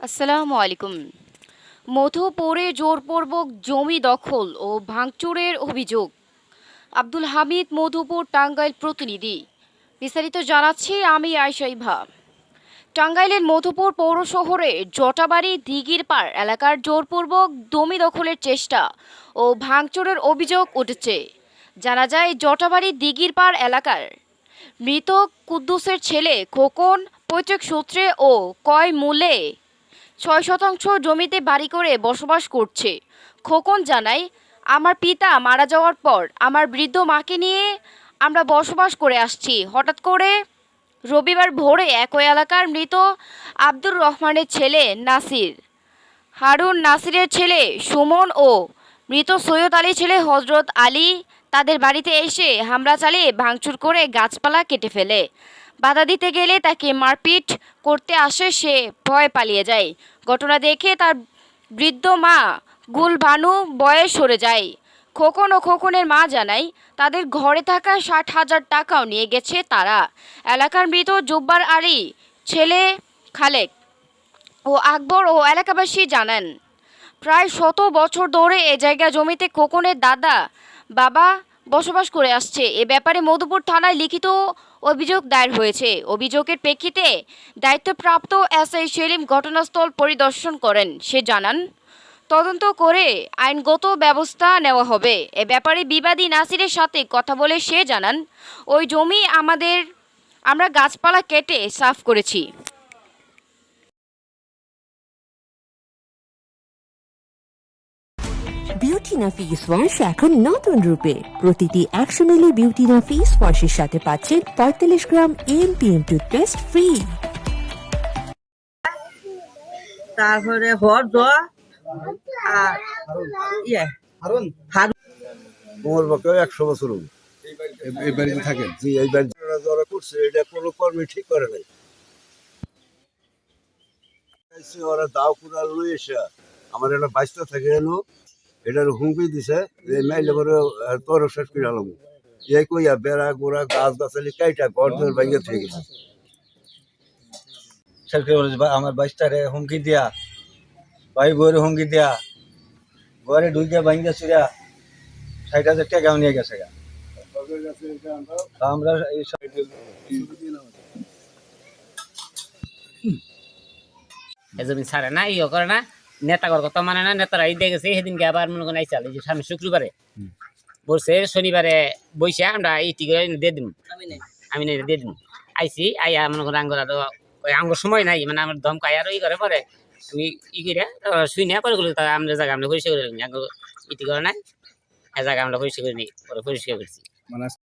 আসসালামু আলাইকুম। মধুপুরে জোরপূর্বক জমি দখল ও ভাঙচুরের অভিযোগ। আব্দুল হামিদ মধুপুর টাঙ্গাইল প্রতিনিধি। বিস্তারিত জানাচ্ছি আমি আয়শা ইভা। টাঙ্গাইলের মধুপুর পৌর শহরে জটাবাড়ি দিঘির পাড় এলাকার জোরপূর্বক জমি দখলের চেষ্টা ও ভাঙচুরের অভিযোগ উঠেছে। জানা যায়, জটাবাড়ি দিঘির পাড় এলাকার মৃত কুদ্দুসের ছেলে খোকন, পৈতৃক সূত্রে ও কয় মূলে ছয় শতাংশ জমিতে বাড়ি করে বসবাস করছে। খোকন জানায়, আমার পিতা মারা যাওয়ার পর আমার বৃদ্ধ মাকে নিয়ে আমরা বসবাস করে আসছি। হঠাৎ করে রবিবার ভোরে একই এলাকার মৃত আব্দুর রহমানের ছেলে নাসির, হারুন নাসিরের ছেলে সুমন ও মৃত সৈয়দ আলী ছেলে হজরত আলী তাদের বাড়িতে এসে হামলা চালিয়ে ভাঙচুর করে গাছপালা কেটে ফেলে। বাধা দিতে গেলে তাকে মারপিট করতে আসে, সে ভয় পালিয়ে যায়। ঘটনা দেখে তার বৃদ্ধ মা গুলবানু বয়ে সরে যায়। খোকন ও খোকনের মা জানায়, তাদের ঘরে থাকা ষাট হাজার টাকাও নিয়ে গেছে তারা। এলাকার মৃত জব্বার আলী, ছেলে খালেক ও আকবর ও এলাকাবাসী জানান, প্রায় শত বছর ধরে এ জায়গা জমিতে খোকনের দাদা, বাবা বসবাস করে আসছে। এ ব্যাপারে মধুপুর থানায় লিখিত অভিযোগ দায়ের হয়েছে। অভিযোগের প্রেক্ষিতে দায়িত্বপ্রাপ্ত এসআই সেলিম ঘটনাস্থল পরিদর্শন করেন। সে জানান, তদন্ত করে আইনগত ব্যবস্থা নেওয়া হবে। এ ব্যাপারে বিবাদী নাসিরের সাথে কথা বলে সে জানান, ওই জমি আমাদের, আমরা গাছপালা কেটে সাফ করেছি। বিউটিনা ফেস ওয়াশ এখন নতুন রূপে। প্রতিটি একশো মিলি বিউটিনা ফেস ওয়াশের সাথে পাচ্ছেন পঁয়তাল্লিশ গ্রাম এমপিএম টুথপেস্ট ফ্রি তারপরে হরদ আর ইয়ে হারুন। একশো বছর এই- বাড়িতে থাকেন? জি এই বাড়ি যারা করছে এটা কোনো কর্মী ঠিক করে নাই। ওরা দাও কুড়াল লই এসে আমার একটা বাইশটা থেকে এলো। এটার হুমকি দিছে যে মাইলে পরে তোর শেষ করে আলাম। এই কইয়া বেড়া গোড়া গাছ গাছালি কাইটা ঘর দর ভাঙিয়ে থেকে গেছে। সরকার বলেছে? আমার বাইশটারে হুমকি দিয়া ভাই বউরে হুমকি দিয়া ঘরে ঢুকে ভাঙ্গা চুরা ষাট হাজার টাকাও নিয়ে গেছে গা। আমরা এই জমি ছাড়ে না ইয়ে করে না। নেতাগর কথা মানে না নেতারা এই দেখেছে সেদিনকে আবার মনে করেন আইসাল এই যে সামনে শুক্রবারে। বলছে শনিবারে বইসে আমরা এই টিকে দিয়ে দিম। আমি দিয়ে দিম। আইসি আইয়া মনে করেন আঙ্গুর আর ওই আঙ্গুর সময় নাই মানে আমার ধমকাই আর ই করে পরে আমি ই করে শুই না করে গুলো তারা আমরা জায়গা আমরা পরিষ্কার করে আঙ্গুর ইটি করে নাই জায়গা আমরা পরিষ্কার করে নিই পরে পরিষ্কার করছি। মানে